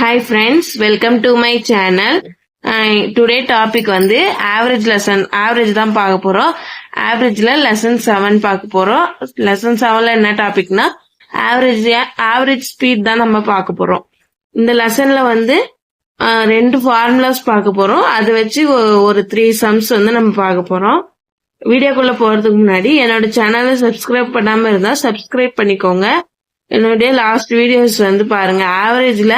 Hi friends welcome to my channel today topic வந்து average lesson average தான் பார்க்க போறோம். ஆவரேஜ்ல லெசன் செவன் பார்க்க போறோம். லெசன் செவன்ல என்ன டாபிக்னா ஆவரேஜ் ஆவரேஜ் ஸ்பீட் தான் நம்ம பார்க்க போறோம். இந்த லெசன்ல வந்து ரெண்டு ஃபார்முலாஸ் பார்க்க போறோம். அதை வச்சு ஒரு த்ரீ சம்ஸ் வந்து நம்ம பார்க்க போறோம். வீடியோக்குள்ள போறதுக்கு முன்னாடி என்னோட சேனலை சப்ஸ்கிரைப் பண்ணாம இருந்தா சப்ஸ்கிரைப் பண்ணிக்கோங்க. என்னுடைய லாஸ்ட் வீடியோஸ் வந்து பாருங்க. ஆவரேஜ்ல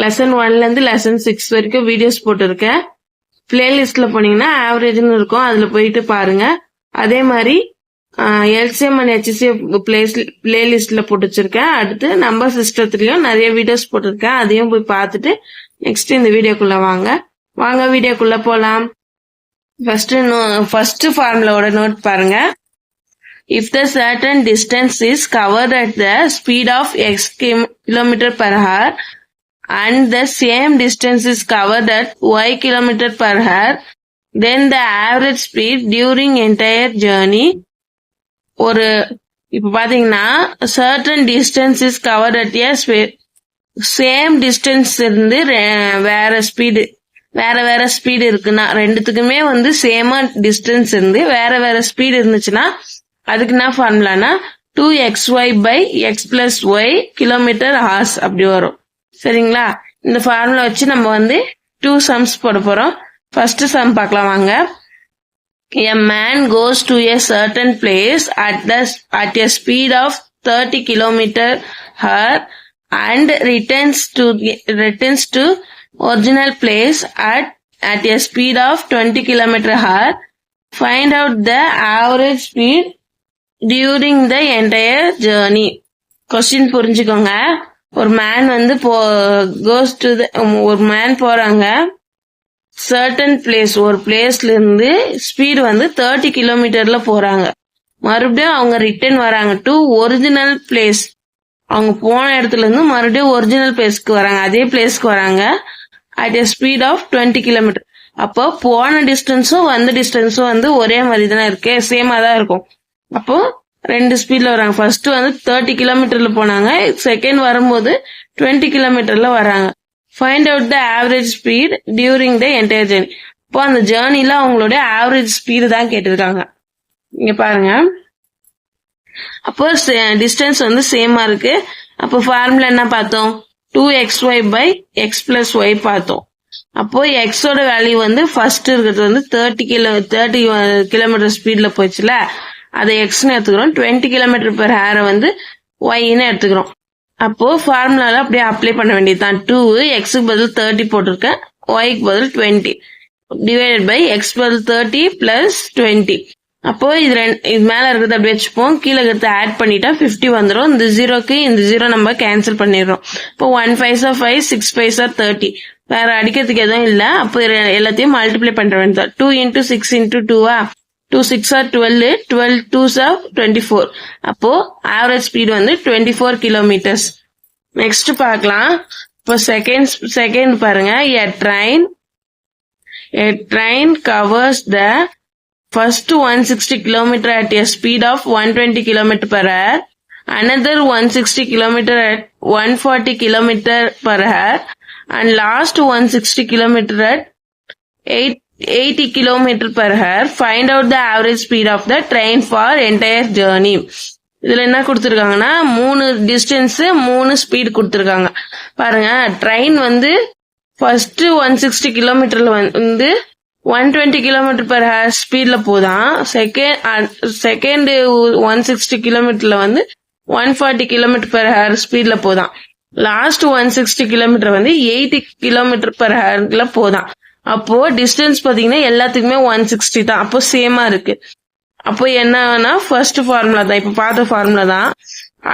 லெசன் ஒன்லேருந்து லெசன் சிக்ஸ் வரைக்கும் வீடியோஸ் போட்டிருக்கேன். பிளேலிஸ்ட்ல போனீங்கன்னா ஆவரேஜ்னு இருக்கும். அதில் போயிட்டு பாருங்க. அதே மாதிரி எல்சிஎம் அண்ட் ஹெச்சிசிஎம் பிளேஸ் பிளேலிஸ்ட்ல போட்டு வச்சிருக்கேன். அடுத்து நம்பர் சிஸ்டத்துலயும் நிறைய வீடியோஸ் போட்டிருக்கேன். அதையும் போய் பார்த்துட்டு நெக்ஸ்ட் இந்த வீடியோக்குள்ள வாங்க. வாங்க வீடியோக்குள்ள போலாம். ஃபர்ஸ்ட் ஃபர்ஸ்ட் ஃபார்முலாவோட நோட் பாருங்க. If the certain distance is covered at the speed of x kilometre per hour and the same distance is covered at y km per hour. Then the average speed during entire journey. ஒரு இப்ப பாத்தீங்கன்னா certain distance is covered at a spe- same distance இருந்து வேற speed வேற வேற speed இருக்குன்னா ரெண்டுத்துக்குமே வந்து சேமா டிஸ்டன்ஸ் இருந்து வேற வேற ஸ்பீடு இருந்துச்சுன்னா அதுக்கு என்ன ஃபார்முலானா two x y by x plus y kilometre hours அப்படி வரும். சரிங்களா இந்த ஃபார்முலா வச்சு நம்ம வந்து டூ சம்ஸ் போட போகிறோம் ஃபர்ஸ்ட் சம் பார்க்கலாம் வாங்க a man goes to a certain place at the at a speed of thirty kilometre hour and returns to returns to original place at at a speed of twenty kilometre hour find out the average speed during the entire journey question புரிஞ்சுக்கோங்க ஒரு man வந்து போ goes to ஒரு man போறாங்க. Certain place ஒரு பிளேஸ்ல இருந்து speed வந்து தேர்ட்டி கிலோமீட்டர்ல போறாங்க. மறுபடியும் அவங்க ரிட்டர்ன் வராங்க டு ஒரிஜினல் பிளேஸ் அவங்க போன இடத்துல இருந்து மறுபடியும் ஒரிஜினல் பிளேஸ்க்கு வராங்க. அதே பிளேஸ்க்கு வராங்க at a speed of twenty kilometre அப்போ போன டிஸ்டன்ஸும் வந்த டிஸ்டன்ஸும் வந்து ஒரே மாதிரி தானே இருக்கு சேமா தான் இருக்கும். அப்போ ரெண்டு ஸ்பீட்ல வராங்க. ஃபர்ஸ்ட் வந்து தேர்ட்டி கிலோமீட்டர்ல போனாங்க. செகண்ட் வரும்போது டுவெண்ட்டி கிலோமீட்டர்ல வராங்க. Find out the average speed during the entire journey இப்போ அந்த ஜேர்னில அவங்களுடைய ஆவரேஜ் ஸ்பீடு தான் கேட்டிருக்காங்க. இங்க பாருங்க. அப்போ டிஸ்டன்ஸ் வந்து சேமா இருக்கு. அப்போ ஃபார்முலா என்ன பார்த்தோம்? Two x y by x plus y பார்த்தோம். அப்போ எக்ஸோட வேல்யூ வந்து ஃபர்ஸ்ட் இருக்கிறது வந்து தேர்ட்டி கிலோ தேர்ட்டி கிலோமீட்டர் ஸ்பீட்ல போச்சுல. அதை எக்ஸ்னு எடுத்துக்கிறோம். டுவெண்ட்டி கிலோமீட்டர் பெர் ஹேரை வந்து ஒய்ன்னு எடுத்துக்கிறோம். அப்போ ஃபார்முலால அப்படியே அப்ளை பண்ண வேண்டியதுதான். டூ எக்ஸுக்கு பதில் தேர்ட்டி போட்டிருக்கேன். ஒய்க்கு பதில் டுவெண்ட்டி டிவைடட் பை எக்ஸ் பதில் தேர்ட்டி பிளஸ் டுவெண்ட்டி அப்போ இது ரெண்டு இது மேல இருக்கிறத அப்படியே வச்சுப்போம். கீழே இருக்கிறத ஆட் பண்ணிட்டா பிப்டி வந்துடும் இந்த ஜீரோக்கு இந்த ஜீரோ நம்ம கேன்சல் பண்ணிடுறோம். இப்போ one five are five six five are thirty வேற அடிக்கிறதுக்கு எதுவும் இல்லை. அப்போ எல்லாத்தையும் மல்டிப்ளை பண்ற வேண்டியது டூ இன்டூ சிக்ஸ் இன்டூ டூவா two six are twelve twelve two are twenty four அப்போ ஆவரேஜ் ஸ்பீடு வந்து டுவெண்ட்டி ஃபோர் கிலோமீட்டர்ஸ் நெக்ஸ்ட் பார்க்கலாம். இப்போ செகண்ட் செகண்ட் பாருங்க. A train a train covers the first one sixty kilometre at a speed of one twenty kilometre per hour another one sixty kilometre at one forty kilometre kilometer hour and last one sixty kilometre at eight 80 km per hour. Find out the average speed of the train for entire journey. இதுல என்ன கொடுத்துருக்காங்கன்னா மூணு distance மூணு speed கொடுத்துருக்காங்க பாருங்க train வந்து first one sixty கிலோமீட்டர்ல வந்து one twenty kilometre per hour ஸ்பீட்ல போதான் செகண்ட் செகண்ட் ஒன் சிக்ஸ்டி கிலோமீட்டர்ல வந்து one forty kilometre per hour ஸ்பீட்ல போதான் லாஸ்ட் ஒன் சிக்ஸ்டி கிலோமீட்டர் வந்து எயிட்டி கிலோமீட்டர் பர் ஹவர்ல போதான் அப்போ டிஸ்டன்ஸ் பாத்தீங்கன்னா எல்லாத்துக்குமே ஒன் சிக்ஸ்டி தான். அப்போ சேமா இருக்கு. அப்போ என்னன்னா ஃபர்ஸ்ட் ஃபார்முலா தான். இப்ப பார்த்த ஃபார்முலா தான்.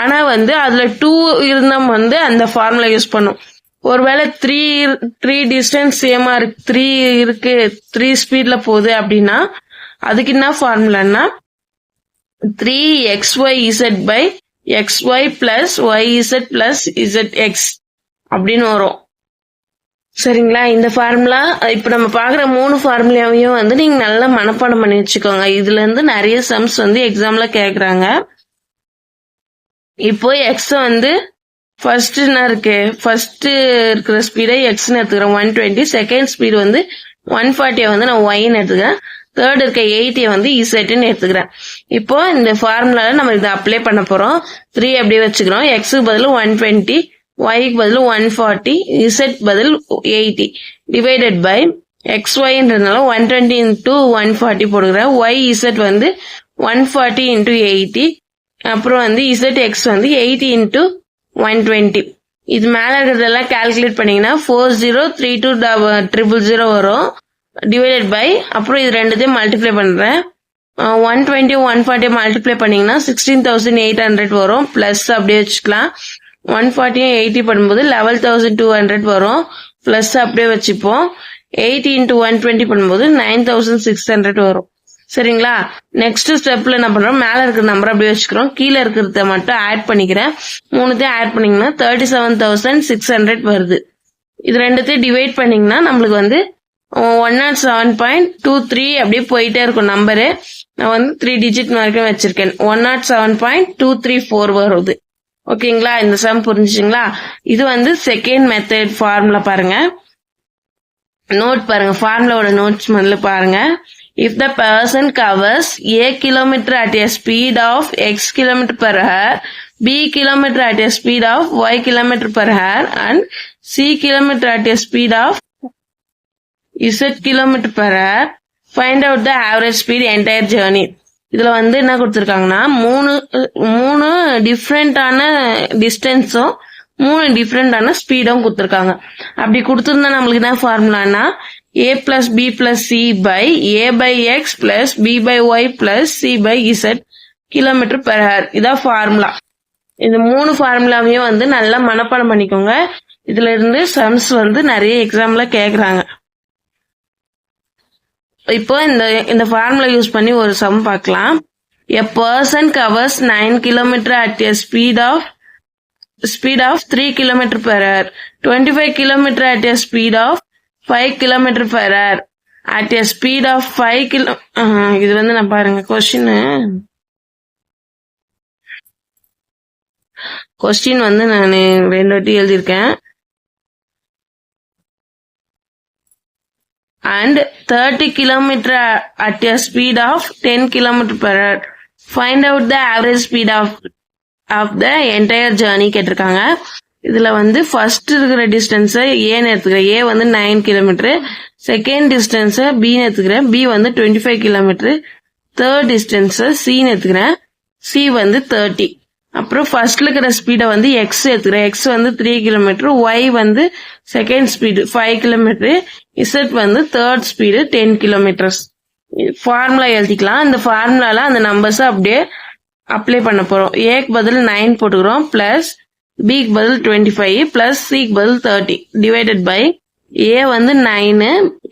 ஆனா வந்து அதுல டூ இருந்தா வந்து அந்த ஃபார்முலா யூஸ் பண்ணும். ஒருவேளை த்ரீ த்ரீ டிஸ்டன்ஸ் சேமா இருக்கு த்ரீ இருக்கு த்ரீ ஸ்பீட்ல போகுது அப்படின்னா அதுக்கு என்ன ஃபார்முலான்னா three x y z by x y plus y z plus z x அப்படின்னு வரும். சரிங்களா? இந்த ஃபார்முலா இப்போ நம்ம பார்க்குற மூணு ஃபார்முலாவையும் வந்து நீங்கள் நல்லா மனப்பாடம் பண்ணி வச்சுக்கோங்க. இதுலேருந்து நிறைய சம்ஸ் வந்து எக்ஸாமில் கேட்குறாங்க இப்போ எக்ஸ் வந்து ஃபர்ஸ்ட்னா இருக்கு? ஃபர்ஸ்ட் இருக்கிற ஸ்பீடை எக்ஸ்னு எடுத்துக்கிறேன் ஒன் டுவெண்ட்டி செகண்ட் ஸ்பீடு வந்து ஒன் ஃபார்ட்டியை வந்து நான் ஒயின்னு எடுத்துக்கிறேன். தேர்ட் இருக்க எயிட்டியை வந்து இசெட்னு எடுத்துக்கிறேன். இப்போ இந்த ஃபார்முலாவில் நம்ம இதை அப்ளை பண்ண போகிறோம் த்ரீ அப்படியே வச்சுக்கிறோம். எக்ஸுக்கு பதில் ஒன் டுவெண்ட்டி ஒய்க்கு பதில் ஒன் ஃபார்ட்டி இசெட் பதில் eighty divided by X ஒய்ன்றதுனால one twenty into one forty போடுகிறேன் ஒய் இசெட் வந்து ஒன் ஃபார்ட்டி இன்டூ எயிட்டி அப்புறம் வந்து இசட் எக்ஸ் வந்து எயிட்டி இன்டூ ஒன் டுவெண்ட்டி இது மேலே இருக்கிறதெல்லாம் கால்குலேட் பண்ணீங்கன்னா four zero three two triple zero வரும். டிவைடட் பை அப்புறம் இது ரெண்டுத்தையும் மல்டிப்ளை பண்ணுறேன் one twenty one forty multiply பண்ணிங்கன்னா சிக்ஸ்டீன் தௌசண்ட் எயிட் ஹண்ட்ரட் வரும். ப்ளஸ் அப்படியே வச்சுக்கலாம். ஒன் ஃபார்ட்டியும் எயிட்டி பண்ணும்போது லெவல் தௌசண்ட் டூ ஹண்ட்ரட் வரும். ப்ளஸ் அப்படியே வச்சுப்போம். எயிட்டி இன்ட்டு ஒன் டுவெண்ட்டி பண்ணும்போது நைன் தௌசண்ட் சிக்ஸ் ஹண்ட்ரட் வரும். சரிங்களா? நெக்ஸ்ட் ஸ்டெப்ல என்ன பண்றோம்? மேல இருக்கிற நம்பர் அப்படியே வச்சுக்கிறோம். கீழே இருக்கிறத மட்டும் ஆட் பண்ணிக்கிறேன். மூணுத்தையும் ஆட் பண்ணீங்கன்னா thirty seven thousand six hundred வருது. இது ரெண்டுத்தையும் டிவைட் பண்ணீங்கன்னா நம்மளுக்கு வந்து one nought seven point two three அப்படியே போயிட்டே இருக்கும் நம்பரு நான் வந்து த்ரீ டிஜிட் வரைக்கும் வச்சிருக்கேன். One nought seven point two three four வருது. ஓகேங்களா? இந்த சம் புரிஞ்சுங்களா இது வந்து செகண்ட் மெத்தட் ஃபார்முலா பாருங்க. நோட் பாருங்க. ஃபார்முலாவோட நோட்ஸ் முதல்ல பாருங்க. If the person covers a kilometre at a speed of x kilometre per hour b kilometre at a speed of y kilometre per hour and c kilometre at a speed of z kilometre per hour find out the average speed entire journey இதுல வந்து என்ன கொடுத்துருக்காங்கன்னா மூணு மூணு டிஃப்ரெண்டான டிஸ்டன்ஸும் மூணு டிஃப்ரெண்டான ஸ்பீடும் கொடுத்துருக்காங்க. அப்படி கொடுத்துருந்தா நம்மளுக்கு என்ன ஃபார்முலானா a plus b plus c by a by x plus b by y plus c by z kilometre per hour இதான் ஃபார்முலா இந்த மூணு ஃபார்முலாவையும் வந்து நல்லா மனப்பாடம் பண்ணிக்கோங்க. இதுல இருந்து சம்ஸ் வந்து நிறைய எக்ஸாம்ல கேக்குறாங்க. இப்போ இந்த இந்த ஃபார்முலா யூஸ் பண்ணி ஒரு சம் பார்க்கலாம். A person covers nine kilometre at a speed of speed of three kilometre per hour twenty five kilometre at a speed of five kilometre per hour at a speed of five kilo இது வந்து நான் பாருங்க question question வந்து நான் ரெண்டு வாட்டி எழுதியிருக்கேன். And 30 kilometer at a speed of 10 kilometer per hour. Find out the average speed of of the entire journey கேட்டிருக்காங்க. இதுல வந்து ஃபர்ஸ்ட் இருக்கிற டிஸ்டன்ஸை ஏன்னு எடுத்துக்கிறேன். ஏ வந்து நைன் கிலோமீட்டரு செகண்ட் டிஸ்டன்ஸை பின்னு எடுத்துக்கிறேன். பி வந்து twenty five kilometre third distance சின்னு எடுத்துக்கிறேன். சி வந்து தேர்ட்டி அப்புறம் ஃபர்ஸ்ட்ல இருக்கிற ஸ்பீடை வந்து எக்ஸ் எடுத்துக்கிறேன். எக்ஸ் வந்து த்ரீ கிலோமீட்டர் ஒய் வந்து second speed five kilometre z வந்து third speed ten kilometres formula எழுதிக்கலாம். இந்த ஃபார்முலால அந்த நம்பர்ஸ் அப்படியே அப்ளை பண்ண போறோம். ஏக்கு பதில் நைன் போட்டுக்கிறோம் பிளஸ் பிக்கு பதில் டுவெண்ட்டி ஃபைவ் பிளஸ் சிக்கு பதில் தேர்ட்டி டிவைடட் பை ஏ வந்து நைனு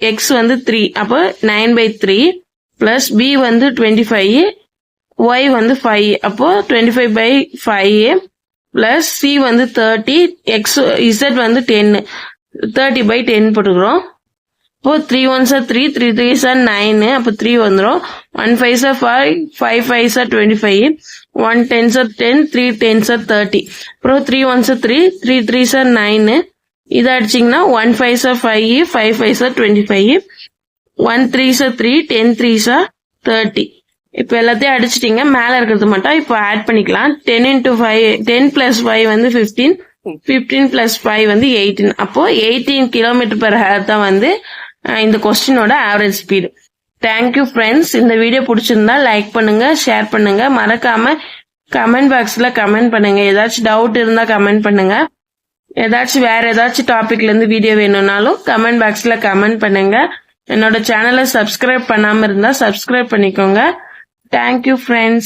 எக்ஸ் வந்து த்ரீ அப்போ nine by three plus b வந்து டுவெண்ட்டி ஃபைவ் ஒய் வந்து ஃபைவ் அப்போ twenty five by five plus c வந்து தேர்ட்டி எக்ஸ் இசட் வந்து டென்னு தேர்ட்டி பை டென் போட்டுக்கிறோம். இப்போ three one are three three three are nine அப்போ த்ரீ வந்துடும் one five are five five five are twenty five one ten are ten three ten are thirty அப்புறம் three one are three three three are nine இதை அடிச்சிங்கன்னா one five are five five five are twenty five one three are three ten three are thirty இப்போ எல்லாத்தையும் அடிச்சிட்டீங்க. மேல இருக்கிறது மட்டும் இப்போ ஆட் பண்ணிக்கலாம். Ten into five ten plus five வந்து ஃபிஃப்டீன் ஃபிஃப்டீன் பிளஸ் ஃபைவ் வந்து எயிட்டீன் அப்போ எயிட்டீன் கிலோமீட்டர் பெர் ஹவர் தான் வந்து இந்த கொஸ்டினோட average speed thank you friends இந்த வீடியோ பிடிச்சிருந்தா லைக் பண்ணுங்க ஷேர் பண்ணுங்க. மறக்காம கமெண்ட் பாக்ஸ்ல கமெண்ட் பண்ணுங்க. ஏதாச்சும் டவுட் இருந்தா கமெண்ட் பண்ணுங்க. ஏதாச்சும் வேற ஏதாச்சும் டாபிக்ல இருந்து வீடியோ வேணும்னாலும் கமெண்ட் பாக்ஸ்ல கமெண்ட் பண்ணுங்க. என்னோட சேனலை சப்ஸ்கிரைப் பண்ணாம இருந்தா சப்ஸ்கிரைப் பண்ணிக்கோங்க. Thank you friends